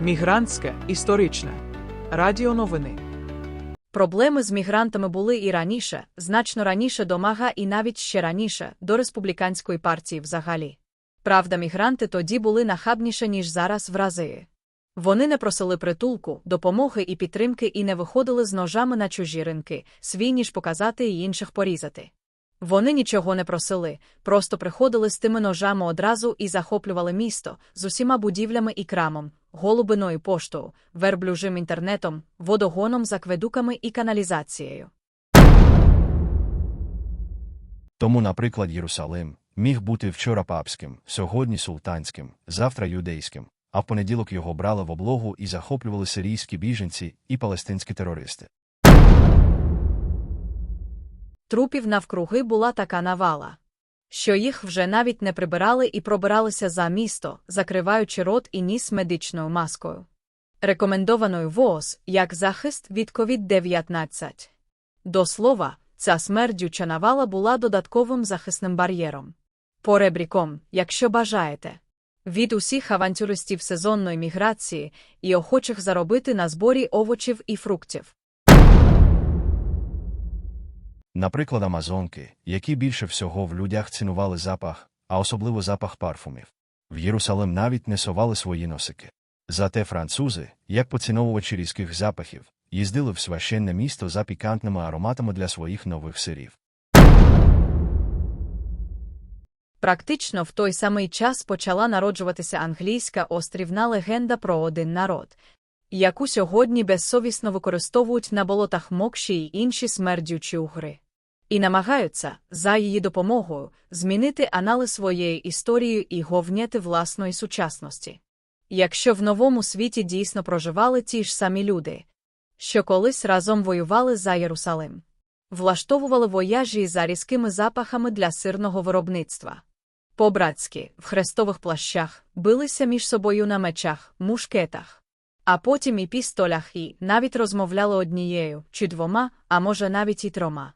Мігрантське історичне. Радіо новини. Проблеми з мігрантами були і раніше, значно раніше до МАГА і навіть ще раніше, до республіканської партії взагалі. Правда, мігранти тоді були нахабніше, ніж зараз в рази. Вони не просили притулку, допомоги і підтримки і не виходили з ножами на чужі ринки, свій ніж показати і інших порізати. Вони нічого не просили, просто приходили з тими ножами одразу і захоплювали місто з усіма будівлями і крамом, голубиною поштою, верблюжим інтернетом, водогоном з акведуками і каналізацією. Тому, наприклад, Єрусалим міг бути вчора папським, сьогодні султанським, завтра юдейським, а в понеділок його брали в облогу і захоплювали сирійські біженці і палестинські терористи. Трупів навкруги була така навала, що їх вже навіть не прибирали і пробиралися за місто, закриваючи рот і ніс медичною маскою. Рекомендованою ВООЗ як захист від COVID-19. До слова, ця смердюча навала була додатковим захисним бар'єром. Поребріком, якщо бажаєте. Від усіх авантюристів сезонної міграції і охочих заробити на зборі овочів і фруктів. Наприклад, амазонки, які більше всього в людях цінували запах, а особливо запах парфумів. В Єрусалим навіть не совали свої носики. Зате французи, як поціновувачі різких запахів, їздили в священне місто за пікантними ароматами для своїх нових сирів. Практично в той самий час почала народжуватися англійська острівна легенда про один народ, яку сьогодні безсовісно використовують на болотах мокші й інші смердючі угри. І намагаються, за її допомогою, змінити анали своєї історії і говняти власної сучасності. Якщо в новому світі дійсно проживали ті ж самі люди, що колись разом воювали за Єрусалим, влаштовували вояжі за різкими запахами для сирного виробництва. По-братськи, в хрестових плащах, билися між собою на мечах, мушкетах, а потім і пістолях і навіть розмовляли однією чи двома, а може навіть і трьома.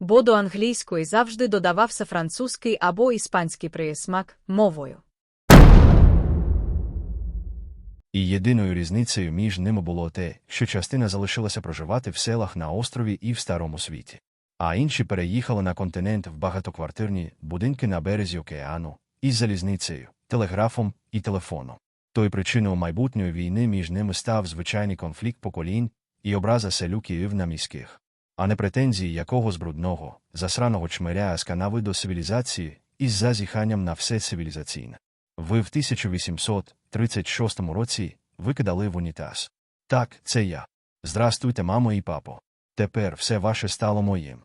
Бо до англійської завжди додавався французький або іспанський присмак мовою. І єдиною різницею між ними було те, що частина залишилася проживати в селах на острові і в Старому світі, а інші переїхали на континент в багатоквартирні будинки на березі океану із залізницею, телеграфом і телефоном. Тою причиною майбутньої війни між ними став звичайний конфлікт поколінь і образа селюків на міських, а не претензії якогось брудного, засраного чмиря з канави до цивілізації із зазіханням на все цивілізаційне. Ви в 1836 році викидали в унітаз. Так, це я. Здрастуйте, мамо і папо. Тепер все ваше стало моїм.